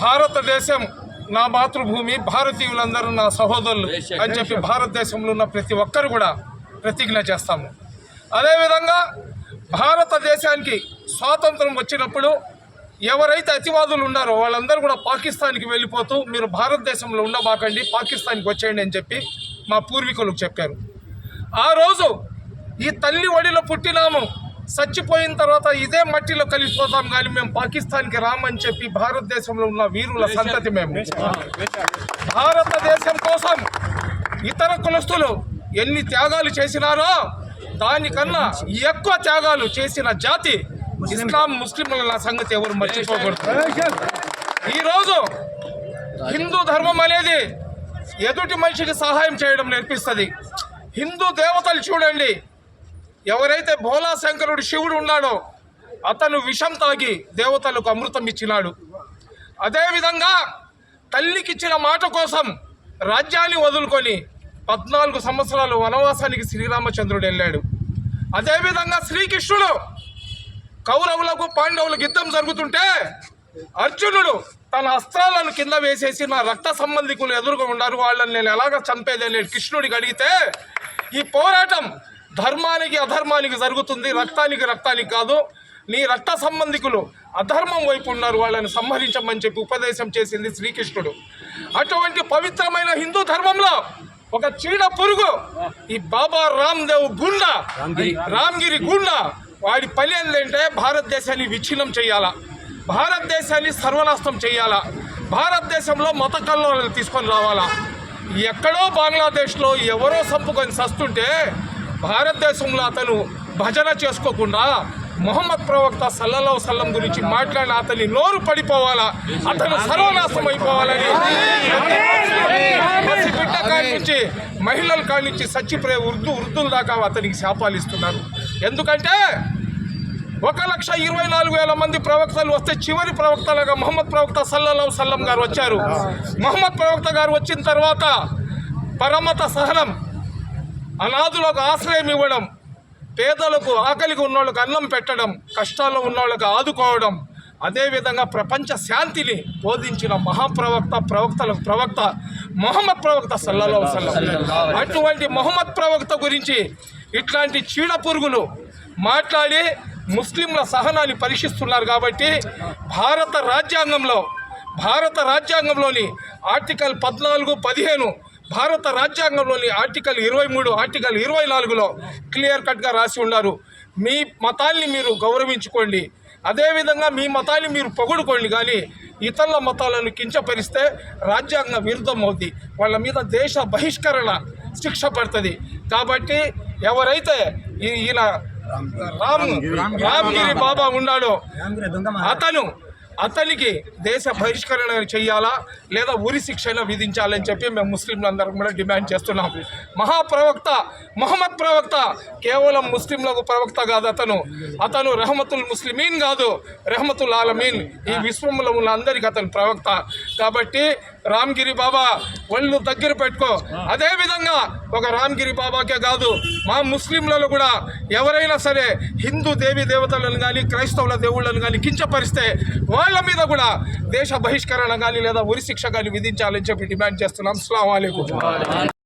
భారతదేశం నా మాతృభూమి భారతీయులందరూ నా సహోదరులు అని చెప్పి భారతదేశంలో ఉన్న ప్రతి ఒక్కరు కూడా ప్రతిజ్ఞ చేస్తాము. అదేవిధంగా భారతదేశానికి స్వాతంత్రం వచ్చినప్పుడు ఎవరైతే అతివాదులు ఉన్నారో వాళ్ళందరూ కూడా పాకిస్తాన్కి వెళ్ళిపోతూ మీరు భారతదేశంలో ఉండబాకండి పాకిస్తాన్కి వచ్చేయండి అని చెప్పి మా పూర్వీకులకు చెప్పారు. ఆ రోజు ఈ తల్లి ఒడిలో పుట్టినాము. చచ్చిపోయిన తర్వాత ఇదే మట్టిలో కలిసిపోతాం కానీ మేము పాకిస్తాన్కి రామని చెప్పి భారతదేశంలో ఉన్న వీరుల సంతతి మేము. భారతదేశం కోసం ఇతర కులస్తులు ఎన్ని త్యాగాలు చేసినారో దానికన్నా ఎక్కువ త్యాగాలు చేసిన జాతి ఇస్లాం ముస్లింల సంగతి ఎవరు మర్చిపోకూడదు. ఈరోజు హిందూ ధర్మం అనేది ఎదుటి మనిషికి సహాయం చేయడం నేర్పిస్తుంది. హిందూ దేవతలు చూడండి. ఎవరైతే భోలా శంకరుడు శివుడు ఉన్నాడో అతను విషం తాగి దేవతలకు అమృతం ఇచ్చినాడు. అదేవిధంగా తల్లికిచ్చిన మాట కోసం రాజ్యాన్ని వదులుకొని పద్నాలుగు సంవత్సరాలు వనవాసానికి శ్రీరామచంద్రుడు వెళ్ళాడు. అదేవిధంగా శ్రీకృష్ణుడు కౌరవులకు పాండవులకు యుద్ధం జరుగుతుంటే అర్జునుడు తన అస్త్రాలను కింద వేసేసి నా రక్త సంబంధికులు ఎదురుగా ఉన్నారు వాళ్ళని నేను ఎలాగ చంపేదని కృష్ణుడికి అడిగితే ఈ పోరాటం ధర్మానికి అధర్మానికి జరుగుతుంది రక్తానికి రక్తానికి కాదు. నీ రక్త సంబంధికులు అధర్మం వైపు ఉన్నారు వాళ్ళని సంహరించమని చెప్పి ఉపదేశం చేసింది శ్రీకృష్ణుడు. అటువంటి పవిత్రమైన హిందూ ధర్మంలో ఒక చీడ పురుగు ఈ బాబా రామ్దేవ్ గుండా రామ్గిరి గుండా వాడి పని ఏంటంటే భారతదేశాన్ని విచ్ఛిన్నం చేయాలా భారతదేశాన్ని సర్వనాశనం చేయాలా భారతదేశంలో మత కల్లోలను తీసుకొని రావాలా. ఎక్కడో బంగ్లాదేశ్లో ఎవరో సంపుకొని సస్తుంటే భారతదేశంలో అతను భజన చేసుకోకుండా మొహమ్మద్ ప్రవక్త సల్లల్లాహు సల్లం గురించి మాట్లాడిన అతని నోరు పడిపోవాలా? అతను సర్వనాశం అయిపోవాలని పసి బిడ్డ కాడి నుంచి మహిళల కాడి నుంచి చచ్చిపోయే ఉర్దూ వృద్ధుల దాకా అతనికి శాపాలు ఇస్తున్నారు. ఎందుకంటే ఒక లక్ష ఇరవై నాలుగు వేల మంది ప్రవక్తలు వస్తే చివరి ప్రవక్తలుగా మహమ్మద్ ప్రవక్త సల్లల్లాహు సల్లం గారు వచ్చారు. మహమ్మద్ ప్రవక్త గారు వచ్చిన తర్వాత పరమత సహనం అనాథులకు ఆశ్రయం ఇవ్వడం పేదలకు ఆకలిగా ఉన్నోళ్ళకి అన్నం పెట్టడం కష్టాల్లో ఉన్నోళ్ళకి ఆదుకోవడం అదేవిధంగా ప్రపంచ శాంతిని బోధించిన మహాప్రవక్త ప్రవక్తలకు ప్రవక్త మొహమ్మద్ ప్రవక్త సల్లలో అటువంటి మొహమ్మద్ ప్రవక్త గురించి ఇట్లాంటి చీడ పురుగులు మాట్లాడి ముస్లింల సహనాన్ని పరీక్షిస్తున్నారు కాబట్టి భారత రాజ్యాంగంలో భారత రాజ్యాంగంలోని ఆర్టికల్ పద్నాలుగు పదిహేను భారత రాజ్యాంగంలోని ఆర్టికల్ ఇరవై మూడు ఆర్టికల్ ఇరవై నాలుగులో క్లియర్ కట్గా రాసి ఉన్నారు. మీ మతాల్ని మీరు గౌరవించుకోండి. అదేవిధంగా మీ మతాన్ని మీరు పొగుడుకోండి. కానీ ఇతరుల మతాలను కించపరిస్తే రాజ్యాంగ విరుద్ధం అవుద్ది వాళ్ళ మీద దేశ బహిష్కరణ శిక్ష పడుతుంది. కాబట్టి ఎవరైతే ఈ- ఈయన రామ్ రామ్గిరి బాబా ఉన్నాడో అతను అతనికి దేశ బహిష్కరణ చేయాలా లేదా ఉరి శిక్షణ విధించాలని చెప్పి మేము ముస్లింలందరం కూడా డిమాండ్ చేస్తున్నాం. మహాప్రవక్త మొహమ్మద్ ప్రవక్త కేవలం ముస్లింలకు ప్రవక్త కాదు అతను. అతను రెహమతుల్ ముస్లిమీన్ కాదు రెహమతుల్ ఆలమీన్. ఈ విశ్వంలో ఉన్న అతను ప్రవక్త. కాబట్టి రామ్గిరి బాబా ఒళ్ళు దగ్గర పెట్టుకో. అదే విధంగా ఒక రామ్గిరి బాబాకే కాదు మా ముస్లింలలో కూడా ఎవరైనా సరే హిందూ దేవి దేవతలను కానీ క్రైస్తవుల దేవుళ్ళను కానీ కించపరిస్తే వాళ్ళ మీద కూడా దేశ బహిష్కరణ కానీ లేదా ఉరి శిక్ష కానీ విధించాలని చెప్పి డిమాండ్ చేస్తున్నాం. అస్సలం